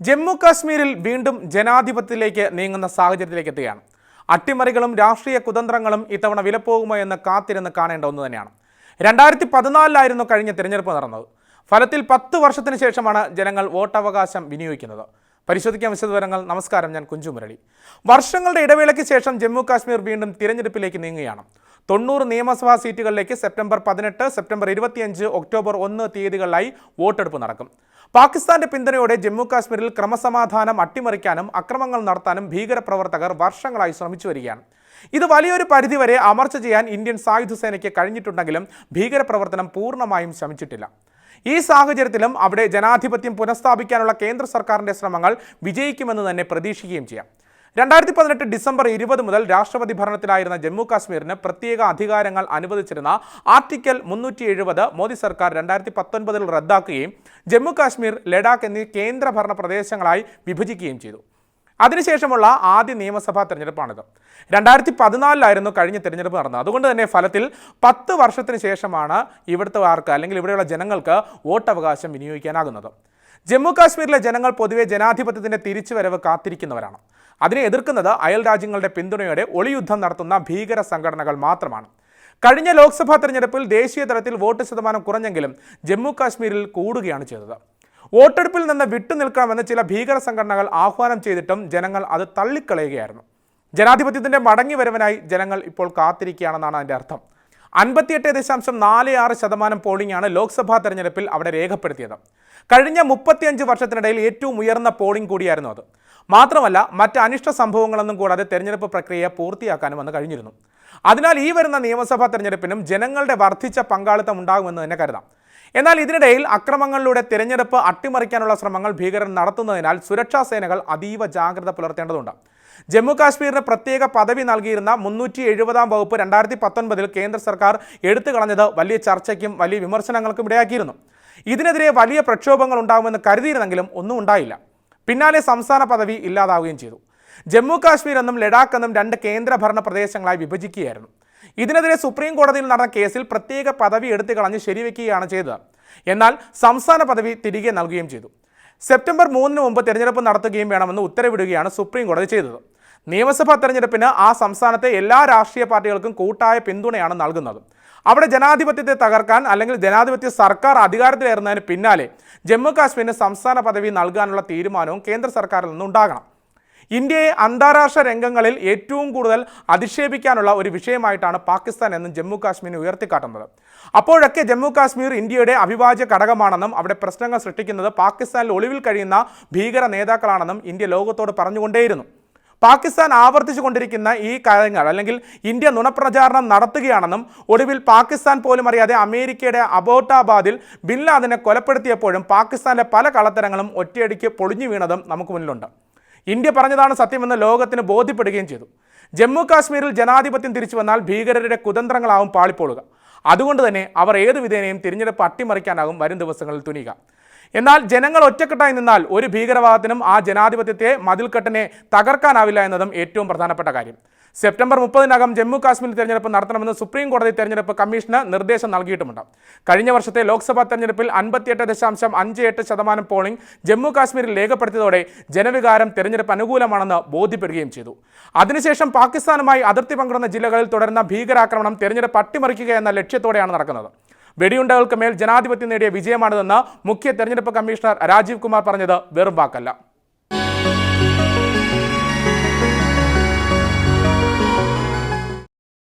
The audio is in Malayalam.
ജമ്മു കാശ്മീരിൽ വീണ്ടും ജനാധിപത്യത്തിലേക്ക് നീങ്ങുന്ന സാഹചര്യത്തിലേക്ക് എത്തുകയാണ് അട്ടിമറികളും രാഷ്ട്രീയ കുതന്ത്രങ്ങളും ഇത്തവണ വിലപ്പോകുമോ എന്ന് കാത്തിരുന്ന് കാണേണ്ട ഒന്ന് തന്നെയാണ്. രണ്ടായിരത്തി പതിനാലിലായിരുന്നു കഴിഞ്ഞ തിരഞ്ഞെടുപ്പ് നടന്നത്. ഫലത്തിൽ പത്ത് വർഷത്തിന് ശേഷമാണ് ജനങ്ങൾ വോട്ടവകാശം വിനിയോഗിക്കുന്നത്. പരിശോധിക്കാൻ വിശദവിവരങ്ങൾ. നമസ്കാരം ഞാൻ കുഞ്ചു മുരളി. വർഷങ്ങളുടെ ഇടവേളയ്ക്ക് ശേഷം ജമ്മു കാശ്മീർ വീണ്ടും തിരഞ്ഞെടുപ്പിലേക്ക് നീങ്ങുകയാണ്. തൊണ്ണൂറ് നിയമസഭാ സീറ്റുകളിലേക്ക് സെപ്റ്റംബർ പതിനെട്ട് സെപ്റ്റംബർ ഇരുപത്തിയഞ്ച് ഒക്ടോബർ ഒന്ന് തീയതികളിലായി വോട്ടെടുപ്പ് നടക്കും. പാകിസ്ഥാന്റെ പിന്തുണയോടെ ജമ്മു കാശ്മീരിൽ ക്രമസമാധാനം അട്ടിമറിക്കാനും അക്രമങ്ങൾ നടത്താനും ഭീകരപ്രവർത്തകർ വർഷങ്ങളായി ശ്രമിച്ചു വരികയാണ്. ഇത് വലിയൊരു പരിധിവരെ അമർച്ച ചെയ്യാൻ ഇന്ത്യൻ സായുധ സേനയ്ക്ക് കഴിഞ്ഞിട്ടുണ്ടെങ്കിലും ഭീകരപ്രവർത്തനം പൂർണമായും ശമിച്ചിട്ടില്ല. ഈ സാഹചര്യത്തിലും അവിടെ ജനാധിപത്യം പുനഃസ്ഥാപിക്കാനുള്ള കേന്ദ്ര സർക്കാരിന്റെ ശ്രമങ്ങൾ വിജയിക്കുമെന്ന് തന്നെ പ്രതീക്ഷിക്കുകയും ചെയ്യാം. രണ്ടായിരത്തി പതിനെട്ട് ഡിസംബർ ഇരുപത് മുതൽ രാഷ്ട്രപതി ഭരണത്തിലായിരുന്ന ജമ്മു കാശ്മീരിന് പ്രത്യേക അധികാരങ്ങൾ അനുവദിച്ചിരുന്ന ആർട്ടിക്കൽ മുന്നൂറ്റി എഴുപത് മോദി സർക്കാർ രണ്ടായിരത്തി പത്തൊൻപതിൽ റദ്ദാക്കുകയും ജമ്മു കാശ്മീർ ലഡാക്ക് എന്നീ കേന്ദ്രഭരണ പ്രദേശങ്ങളായി വിഭജിക്കുകയും ചെയ്തു. അതിനുശേഷമുള്ള ആദ്യ നിയമസഭാ തെരഞ്ഞെടുപ്പാണിത്. രണ്ടായിരത്തി പതിനാലിലായിരുന്നു കഴിഞ്ഞ തെരഞ്ഞെടുപ്പ് നടന്നത്. അതുകൊണ്ട് തന്നെ ഫലത്തിൽ പത്ത് വർഷത്തിന് ശേഷമാണ് ഇവിടുത്തെ ആർക്ക് അല്ലെങ്കിൽ ഇവിടെയുള്ള ജനങ്ങൾക്ക് വോട്ടവകാശം വിനിയോഗിക്കാനാകുന്നത്. ജമ്മു കാശ്മീരിലെ ജനങ്ങൾ പൊതുവെ ജനാധിപത്യത്തിന്റെ തിരിച്ചുവരവ് കാത്തിരിക്കുന്നവരാണ്. അതിനെ എതിർക്കുന്നത് അയൽ രാജ്യങ്ങളുടെ പിന്തുണയോടെ ഒളിയുദ്ധം നടത്തുന്ന ഭീകര സംഘടനകൾ മാത്രമാണ്. കഴിഞ്ഞ ലോക്സഭാ തെരഞ്ഞെടുപ്പിൽ ദേശീയ തലത്തിൽ വോട്ട് ശതമാനം കുറഞ്ഞെങ്കിലും ജമ്മു കാശ്മീരിൽ കൂടുകയാണ് ചെയ്തത്. വോട്ടെടുപ്പിൽ നിന്ന് വിട്ടുനിൽക്കണമെന്ന് ചില ഭീകര സംഘടനകൾ ആഹ്വാനം ചെയ്തിട്ടും ജനങ്ങൾ അത് തള്ളിക്കളയുകയായിരുന്നു. ജനാധിപത്യത്തിന്റെ മടങ്ങിവരവിനായി ജനങ്ങൾ ഇപ്പോൾ കാത്തിരിക്കുകയാണെന്നാണ് അതിന്റെ അർത്ഥം. അൻപത്തിയെട്ട് ദശാംശം നാല് ആറ് ശതമാനം പോളിംഗ് ആണ് ലോക്സഭാ തെരഞ്ഞെടുപ്പിൽ അവിടെ രേഖപ്പെടുത്തിയത്. കഴിഞ്ഞ മുപ്പത്തിയഞ്ച് വർഷത്തിനിടയിൽ ഏറ്റവും ഉയർന്ന പോളിംഗ് കൂടിയായിരുന്നു അത്. മാത്രമല്ല മറ്റ് അനിഷ്ട സംഭവങ്ങളൊന്നും കൂടാതെ തെരഞ്ഞെടുപ്പ് പ്രക്രിയ പൂർത്തിയാക്കാനും വന്ന് കഴിഞ്ഞിരുന്നു. അതിനാൽ ഈ വരുന്ന നിയമസഭാ തെരഞ്ഞെടുപ്പിനും ജനങ്ങളുടെ വർദ്ധിച്ച പങ്കാളിത്തം ഉണ്ടാകുമെന്ന് തന്നെ കരുതാം. എന്നാൽ ഇതിനിടയിൽ അക്രമങ്ങളിലൂടെ തിരഞ്ഞെടുപ്പ് അട്ടിമറിക്കാനുള്ള ശ്രമങ്ങൾ ഭീകരർ നടത്തുന്നതിനാൽ സുരക്ഷാ സേനകൾ അതീവ ജാഗ്രത പുലർത്തേണ്ടതുണ്ട്. ജമ്മു കാശ്മീരിന് പ്രത്യേക പദവി നൽകിയിരുന്ന മുന്നൂറ്റി എഴുപതാം വകുപ്പ് രണ്ടായിരത്തി പത്തൊൻപതിൽ കേന്ദ്ര സർക്കാർ എടുത്തു കളഞ്ഞത് വലിയ ചർച്ചയ്ക്കും വലിയ വിമർശനങ്ങൾക്കും ഇടയാക്കിയിരുന്നു. ഇതിനെതിരെ വലിയ പ്രക്ഷോഭങ്ങൾ ഉണ്ടാകുമെന്ന് കരുതിയിരുന്നെങ്കിലും ഒന്നും ഉണ്ടായില്ല. പിന്നാലെ സംസ്ഥാന പദവി ഇല്ലാതാവുകയും ചെയ്തു. ജമ്മു കാശ്മീർ എന്നും ലഡാക്ക് എന്നും രണ്ട് കേന്ദ്രഭരണ പ്രദേശങ്ങളായി വിഭജിക്കുകയായിരുന്നു. ഇതിനെതിരെ സുപ്രീം കോടതിയിൽ നടന്ന കേസിൽ പ്രത്യേക പദവി എടുത്തു കളഞ്ഞ് ശരിവെക്കുകയാണ് ചെയ്തത്. എന്നാൽ സംസ്ഥാന പദവി തിരികെ നൽകുകയും ചെയ്തു. സെപ്റ്റംബർ മൂന്നിന് മുമ്പ് തെരഞ്ഞെടുപ്പ് നടത്തുകയും വേണമെന്ന് ഉത്തരവിടുകയാണ് സുപ്രീം കോടതി ചെയ്തത്. നിയമസഭാ തെരഞ്ഞെടുപ്പിന് ആ സംസ്ഥാനത്തെ എല്ലാ രാഷ്ട്രീയ പാർട്ടികൾക്കും കൂട്ടായ പിന്തുണയാണ് നൽകുന്നത്. അവിടെ ജനാധിപത്യത്തെ തകർക്കാൻ അല്ലെങ്കിൽ ജനാധിപത്യ സർക്കാർ അധികാരത്തിലേറുന്നതിന് പിന്നാലെ ജമ്മു കാശ്മീരിന് സംസ്ഥാന പദവി നൽകാനുള്ള തീരുമാനവും കേന്ദ്ര സർക്കാരിൽ നിന്നുണ്ടാകണം. ഇന്ത്യയെ അന്താരാഷ്ട്ര രംഗങ്ങളിൽ ഏറ്റവും കൂടുതൽ അധിക്ഷേപിക്കാനുള്ള ഒരു വിഷയമായിട്ടാണ് പാകിസ്ഥാൻ എന്നും ജമ്മു കാശ്മീരിനെ ഉയർത്തിക്കാട്ടുന്നത്. അപ്പോഴൊക്കെ ജമ്മു കാശ്മീർ ഇന്ത്യയുടെ അവിഭാജ്യ ഘടകമാണെന്നും അവിടെ പ്രശ്നങ്ങൾ സൃഷ്ടിക്കുന്നത് പാകിസ്ഥാനിൽ ഒളിവിൽ കഴിയുന്ന ഭീകര നേതാക്കളാണെന്നും ഇന്ത്യ ലോകത്തോട് പറഞ്ഞുകൊണ്ടേയിരുന്നു. പാകിസ്ഥാൻ ആവർത്തിച്ചു കൊണ്ടിരിക്കുന്ന ഈ കാര്യങ്ങൾ അല്ലെങ്കിൽ ഇന്ത്യ നുണപ്രചാരണം നടത്തുകയാണെന്നും ഒടുവിൽ പാകിസ്ഥാൻ പോലും അറിയാതെ അമേരിക്കയുടെ അബോട്ടാബാദിൽ ബിൻ ലാദനെ കൊലപ്പെടുത്തിയപ്പോഴും പാകിസ്ഥാന്റെ പല കളത്തരങ്ങളും ഒറ്റയടിക്ക് പൊളിഞ്ഞു വീണതും നമുക്ക് മുന്നിലുണ്ട്. ഇന്ത്യ പറഞ്ഞതാണ് സത്യമെന്ന് ലോകത്തിന് ബോധ്യപ്പെടുകയും ചെയ്തു. ജമ്മു കാശ്മീരിൽ ജനാധിപത്യം തിരിച്ചു വന്നാൽ ഭീകരരുടെ കുതന്ത്രങ്ങളാവും പാളിപ്പോളുക. അതുകൊണ്ട് തന്നെ അവർ ഏതു വിധേനയും തിരഞ്ഞെടുപ്പ് അട്ടിമറിക്കാനാകും വരും ദിവസങ്ങളിൽ തുനിയുക. എന്നാൽ ജനങ്ങൾ ഒറ്റക്കെട്ടായി നിന്നാൽ ഒരു ഭീകരവാദത്തിനും ആ ജനാധിപത്യത്തെ മതിൽക്കെട്ടിനെ തകർക്കാനാവില്ല എന്നതും ഏറ്റവും പ്രധാനപ്പെട്ട കാര്യം. സെപ്റ്റംബർ മുപ്പതിനകം ജമ്മു കാശ്മീർ തെരഞ്ഞെടുപ്പ് നടത്തണമെന്ന് സുപ്രീം കോടതി തെരഞ്ഞെടുപ്പ് കമ്മീഷന് നിർദ്ദേശം നൽകിയിട്ടുമുണ്ട്. കഴിഞ്ഞ വർഷത്തെ ലോക്സഭാ തെരഞ്ഞെടുപ്പിൽ അൻപത്തിയെട്ട് ദശാംശം അഞ്ച് എട്ട് ശതമാനം പോളിംഗ് ജമ്മു കാശ്മീരിൽ രേഖപ്പെടുത്തിയതോടെ ജനവികാരം തെരഞ്ഞെടുപ്പ് അനുകൂലമാണെന്ന് ബോധ്യപ്പെടുകയും ചെയ്തു. അതിനുശേഷം പാകിസ്ഥാനുമായി അതിർത്തി പങ്കിടുന്ന ജില്ലകളിൽ തുടരുന്ന ഭീകരാക്രമണം തെരഞ്ഞെടുപ്പ് അട്ടിമറിക്കുക എന്ന ലക്ഷ്യത്തോടെയാണ് നടക്കുന്നത്. വെടിയുണ്ടകൾക്ക് മേൽ ജനാധിപത്യം നേടിയ വിജയമാണിതെന്ന് മുഖ്യ തെരഞ്ഞെടുപ്പ് കമ്മീഷണർ രാജീവ് കുമാർ പറഞ്ഞത് വെറും വാക്കല്ല.